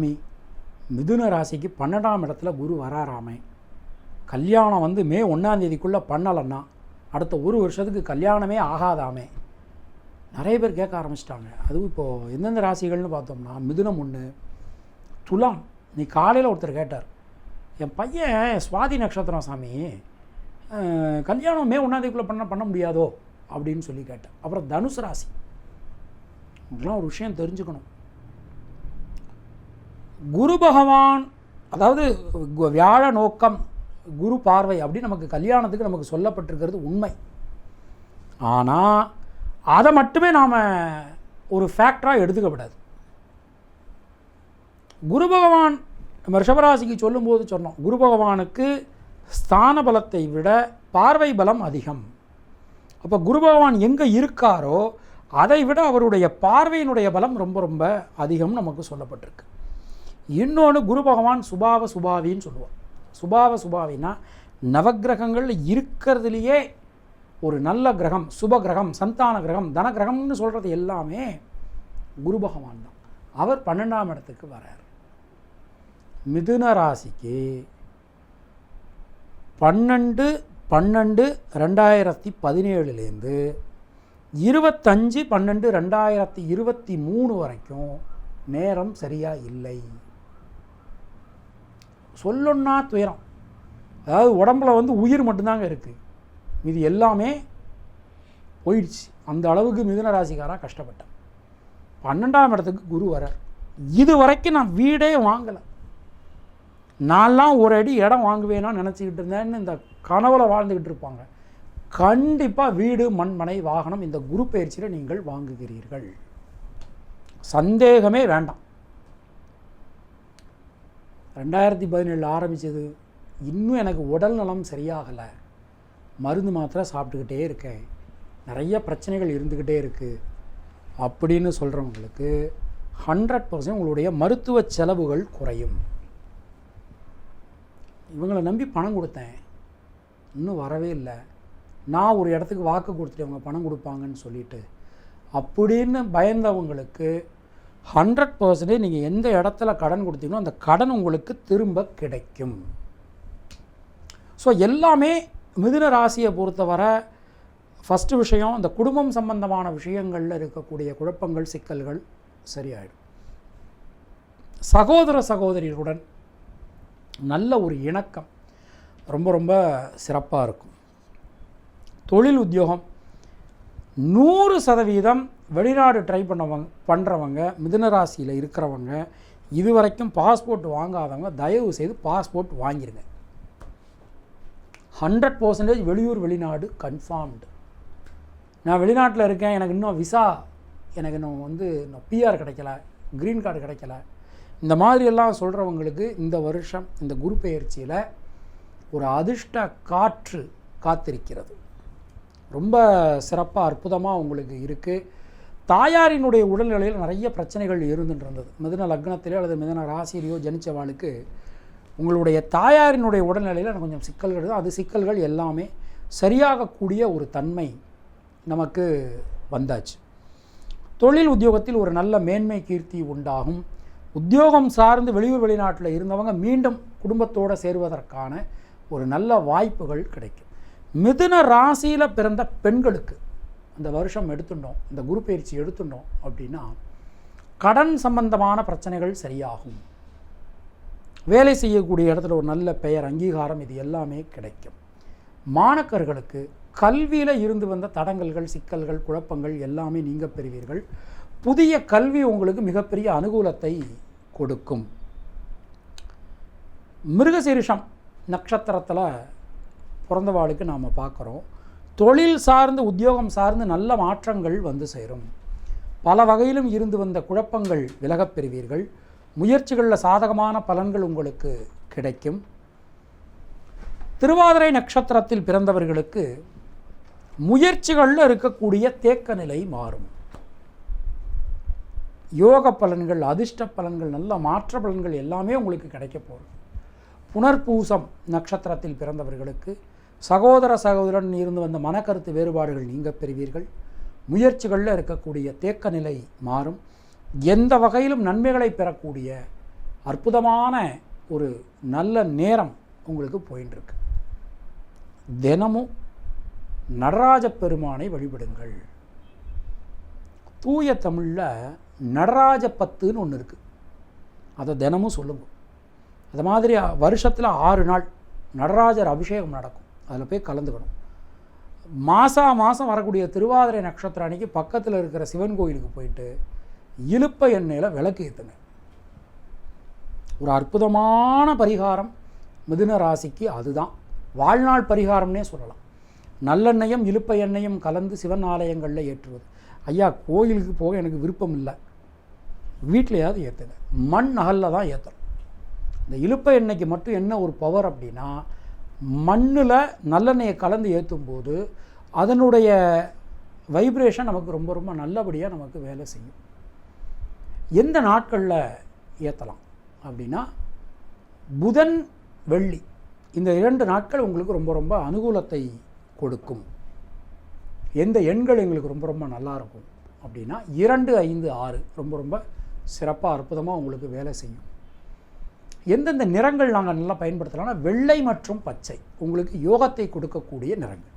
சாமி மிதுன ராசிக்கு பன்னெண்டாம் இடத்துல குரு வராராமே. கல்யாணம் வந்து மே ஒன்றாந்தேதிக்குள்ளே பண்ணலைன்னா அடுத்த ஒரு வருஷத்துக்கு கல்யாணமே ஆகாதாமே. நிறைய பேர் கேட்க ஆரம்பிச்சிட்டாங்க. அதுவும் இப்போது எந்தெந்த ராசிகள்னு பார்த்தோம்னா மிதுனம் ஒன்று துலாம். நீ காலையில் ஒருத்தர் கேட்டார் என் பையன் சுவாதி நட்சத்திரம் சாமி கல்யாணம் மே ஒன்றாந்தேதிக்குள்ளே பண்ண பண்ண முடியாதோ? அப்படின்னு சொல்லி கேட்டேன் அப்புறம் தனுசு ராசி. இதெல்லாம் ஒரு விஷயம் தெரிஞ்சுக்கணும். குரு பகவான் அதாவது கு- வியாழ நோக்கம் குரு பார்வை அப்படின்னு நமக்கு கல்யாணத்துக்கு நமக்கு சொல்லப்பட்டிருக்கிறது உண்மை. ஆனால் அதை மட்டுமே நாம் ஒரு ஃபேக்டராக எடுத்துக்கப்படாது குரு பகவான் நம்ம ரிஷபராசிக்கு சொல்லும்போது சொன்னோம் குரு பகவானுக்கு ஸ்தான பலத்தை விட பார்வை பலம் அதிகம். அப்போ குரு பகவான் எங்கே இருக்காரோ அதை விட அவருடைய பார்வையினுடைய பலம் ரொம்ப ரொம்ப அதிகம் நமக்கு சொல்லப்பட்டிருக்கு. இன்னொன்று குரு பகவான் சுபாவ சுபாவின்னு சொல்லுவார். சுபாவ சுபாவின்னா நவக்கிரகங்கள் இருக்கிறதுலையே ஒரு நல்ல கிரகம் சுப கிரகம் சந்தான கிரகம் தன கிரகம்னு சொல்கிறது எல்லாமே குரு பகவான் தான். அவர் பன்னெண்டாம் இடத்துக்கு வரார். மிதுன ராசிக்கு பன்னெண்டு பன்னெண்டு ரெண்டாயிரத்தி பதினேழுலேருந்து இருபத்தஞ்சு பன்னெண்டு ரெண்டாயிரத்தி இருபத்தி மூணு வரைக்கும் நேரம் சரியாக இல்லை. சொல்லணும்னா துயரம். அதாவது உடம்புல வந்து உயிர் மட்டும்தாங்க இருக்குது இது எல்லாமே போயிடுச்சு. அந்த அளவுக்கு மிதுன ராசிக்காராக கஷ்டப்பட்டேன் பன்னெண்டாம் இடத்துக்கு குரு வரார். இது வரைக்கும் நான் வீடே வாங்கலை. நான்லாம் ஒரு அடி இடம் வாங்குவேனா நினச்சிக்கிட்டு இருந்தேன்னு இந்த கனவுல வாழ்ந்துக்கிட்டு இருப்பாங்க. கண்டிப்பாக வீடு மண்மனை வாகனம் இந்த குரு பயிற்சியில் நீங்கள் வாங்குகிறீர்கள். சந்தேகமே வேண்டாம். ரெண்டாயிரத்தி பதினேழில் ஆரம்பித்தது இன்னும் எனக்கு உடல் நலம் சரியாகலை. மருந்து மாத்திரை சாப்பிட்டுக்கிட்டே இருக்கேன். நிறைய பிரச்சனைகள் இருந்துக்கிட்டே இருக்குது அப்படின்னு சொல்கிறவங்களுக்கு ஹண்ட்ரட் பர்சன்ட் உங்களுடைய மருத்துவ செலவுகள் குறையும். இவங்களை நம்பி பணம் கொடுத்தேன். இன்னும் வரவே இல்லை. நான் ஒரு இடத்துக்கு வாக்கு கொடுத்துட்டு அவங்க பணம் கொடுப்பாங்கன்னு சொல்லிட்டு அப்படின்னு பயந்தவங்களுக்கு ஹண்ட்ரட் பர்சன்டேஜ் நீங்கள் எந்த இடத்துல கடன் கொடுத்தீங்களோ அந்த கடன் உங்களுக்கு திரும்ப கிடைக்கும். ஸோ எல்லாமே மிதுன ராசியை பொறுத்தவரை ஃபஸ்ட்டு விஷயம் இந்த குடும்பம் சம்பந்தமான விஷயங்களில் இருக்கக்கூடிய குழப்பங்கள் சிக்கல்கள் சரியாயிடும். சகோதர சகோதரிகளுடன் நல்ல ஒரு இணக்கம் ரொம்ப ரொம்ப சிறப்பாக இருக்கும். தொழில் உத்தியோகம் நூறு சதவீதம் வெளிநாடு ட்ரை பண்ணவங்க பண்ணுறவங்க மிதுன ராசியில் இருக்கிறவங்க இது வரைக்கும் பாஸ்போர்ட் வாங்காதவங்க தயவு செய்து பாஸ்போர்ட் வாங்கிருங்க. ஹண்ட்ரட் பர்சன்டேஜ் வெளியூர் வெளிநாடு கன்ஃபார்ம்டு நான் வெளிநாட்டில் இருக்கேன் எனக்கு இன்னும் விசா எனக்கு இன்னும் வந்து இன்னும் பிஆர் கிடைக்கல க்ரீன் கார்டு கிடைக்கல. இந்த மாதிரியெல்லாம் சொல்கிறவங்களுக்கு இந்த வருஷம் இந்த குரு பெயர்ச்சியில் ஒரு அதிர்ஷ்ட காற்று காத்திருக்கிறது. ரொம்ப சிறப்பாக அற்புதமாக உங்களுக்கு இருக்குது தாயாரினுடைய உடல்நிலையில் நிறைய பிரச்சனைகள் இருந்துட்டு இருந்தது மிதுன லக்னத்திலே அல்லது மிதன ராசியிலையோ ஜனிச்சவாளுக்கு உங்களுடைய தாயாரினுடைய உடல்நிலையில் கொஞ்சம் சிக்கல்கள் இருக்குது அது சிக்கல்கள் எல்லாமே சரியாகக்கூடிய ஒரு தன்மை நமக்கு வந்தாச்சு. தொழில் உத்தியோகத்தில் ஒரு நல்ல மேன்மை கீர்த்தி உண்டாகும். உத்தியோகம் சார்ந்து வெளியூர் வெளிநாட்டில் இருந்தவங்க மீண்டும் குடும்பத்தோடு சேருவதற்கான ஒரு நல்ல வாய்ப்புகள் கிடைக்கும். மிதுன ராசியில் பிறந்த பெண்களுக்கு இந்த வருஷம் எடுத்துட்டோம் இந்த குரு பயிற்சி எடுத்துட்டோம் அப்படின்னா கடன் சம்பந்தமான பிரச்சனைகள் சரியாகும். வேலை செய்யக்கூடிய இடத்துல ஒரு நல்ல பெயர் அங்கீகாரம் இது எல்லாமே கிடைக்கும். மாணக்கர்களுக்கு கல்வியில் இருந்து வந்த தடங்கல்கள் சிக்கல்கள் குழப்பங்கள் எல்லாமே நீங்க பெறுவீர்கள். புதிய கல்வி உங்களுக்கு மிகப்பெரிய அனுகூலத்தை கொடுக்கும். மிருகசீரிஷம் நட்சத்திரத்தில் பிறந்தவாளுக்கு நாம் பார்க்குறோம் தொழில் சார்ந்து உத்தியோகம் சார்ந்து நல்ல மாற்றங்கள் வந்து சேரும். பல வகையிலும் இருந்து வந்த குழப்பங்கள் விலகப் பெறுவீர்கள். முயற்சிகளில் சாதகமான பலன்கள் உங்களுக்கு கிடைக்கும். திருவாதிரை நட்சத்திரத்தில் பிறந்தவர்களுக்கு முயற்சிகளில் இருக்கக்கூடிய தேக்க நிலை மாறும். யோக பலன்கள் அதிர்ஷ்ட பலன்கள் நல்ல மாற்ற பலன்கள் எல்லாமே உங்களுக்கு கிடைக்க போகும். புனர்பூசம் நட்சத்திரத்தில் பிறந்தவர்களுக்கு சகோதர சகோதரன் இருந்து வந்த மனக்கருத்து வேறுபாடுகள் நீங்க பெறுவீர்கள். முயற்சிகளில் இருக்கக்கூடிய தேக்க நிலை மாறும். எந்த வகையிலும் நன்மைகளை பெறக்கூடிய அற்புதமான ஒரு நல்ல நேரம் உங்களுக்கு போயின்ட்டுருக்கு தினமும் நடராஜ பெருமானை வழிபடுங்கள். தூய தமிழில் நடராஜ பத்துன்னு ஒன்று இருக்குது அதை தினமும் சொல்லுங்க. அது மாதிரி வருஷத்தில் ஆறு நாள் நடராஜர் அபிஷேகம் நடக்கும். அதில் போய் கலந்துக்கணும். மாசா மாதம் வரக்கூடிய திருவாதிரை நட்சத்திரம் அன்னைக்கு பக்கத்தில் இருக்கிற சிவன் கோயிலுக்கு போயிட்டு இழுப்ப எண்ணெயில் விளக்கு ஏற்றுங்க ஒரு அற்புதமான பரிகாரம் மிதுன ராசிக்கு அதுதான். வாழ்நாள் பரிகாரம்னே சொல்லலாம். நல்லெண்ணெயும் இழுப்ப எண்ணெயும் கலந்து சிவன் ஆலயங்களில் ஏற்றுவது. ஐயா கோயிலுக்கு போக எனக்கு விருப்பம் இல்லை. வீட்டிலையாவது ஏற்றுங்க மண் அகலில் தான் ஏற்றணும் இந்த இழுப்ப எண்ணெய்க்கு மட்டும் என்ன ஒரு பவர் அப்படின்னா மண்ணில் நல்லெண்ணெயை கலந்து ஏற்றும் போது அதனுடைய வைப்ரேஷன் நமக்கு ரொம்ப ரொம்ப நல்லபடியாக நமக்கு வேலை செய்யும். எந்த நாட்களில் ஏற்றலாம் அப்படின்னா புதன் வெள்ளி இந்த இரண்டு நாட்கள் உங்களுக்கு ரொம்ப ரொம்ப அனுகூலத்தை கொடுக்கும். எந்த எண்கள் எங்களுக்கு ரொம்ப ரொம்ப நல்லா இருக்கும்? அப்படின்னா இரண்டு ஐந்து ஆறு ரொம்ப ரொம்ப சிறப்பாக அற்புதமாக உங்களுக்கு வேலை செய்யும். எந்தெந்த நிறங்கள் நாங்கள் நல்லா பயன்படுத்தலாம்னா வெள்ளை மற்றும் பச்சை. உங்களுக்கு யோகத்தை கொடுக்கக்கூடிய நிறங்கள்.